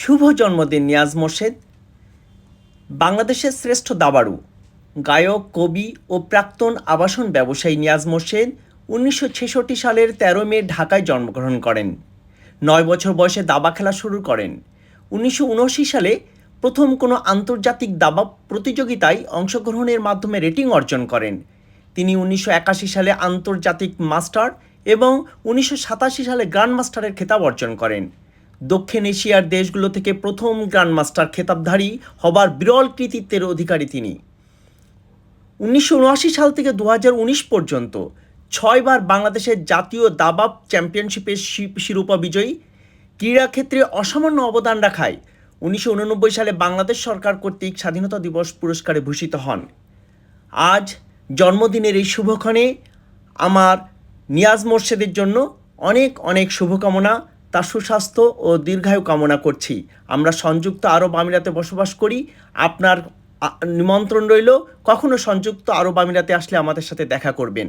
শুভ জন্মদিন, নিয়াজ মোর্শেদ। বাংলাদেশের শ্রেষ্ঠ দাবাড়ু, গায়ক, কবি ও প্রাক্তন আবাসন ব্যবসায়ী নিয়াজ মোর্শেদ উনিশশো ছেষট্টি সালের তেরো মে ঢাকায় জন্মগ্রহণ করেন। নয় বছর বয়সে দাবা খেলা শুরু করেন। উনিশশো উনআশি সালে প্রথম কোনো আন্তর্জাতিক দাবা প্রতিযোগিতায় অংশগ্রহণের মাধ্যমে রেটিং অর্জন করেন। তিনি উনিশশো একাশি সালে আন্তর্জাতিক মাস্টার এবং উনিশশো সাতাশি সালে গ্র্যান্ড মাস্টারের খেতাব অর্জন করেন। দক্ষিণ এশিয়ার দেশগুলো থেকে প্রথম গ্র্যান্ড মাস্টার খেতাবধারী হবার বিরল কৃতিত্বের অধিকারী তিনি। উনিশশো উনআশি সাল থেকে দু হাজার উনিশ পর্যন্ত ছয়বার বাংলাদেশের জাতীয় দাবাব চ্যাম্পিয়নশিপের শিরোপা বিজয়ী ক্রীড়াক্ষেত্রে অসামান্য অবদান রাখায় উনিশশো উননব্বই সালে বাংলাদেশ সরকার কর্তৃক স্বাধীনতা দিবস পুরস্কারে ভূষিত হন। আজ জন্মদিনের এই শুভক্ষণে আমার নিয়াজ মোর্শেদের জন্য অনেক অনেক শুভকামনা। তার সুস্বাস্থ্য ও দীর্ঘায়ু কামনা করছি। আমরা সংযুক্ত আরব আমিরাতে বসবাস করি। আপনার নিমন্ত্রণ রইল। কখনো সংযুক্ত আরব আমিরাতে আসলে আমাদের সাথে দেখা করবেন।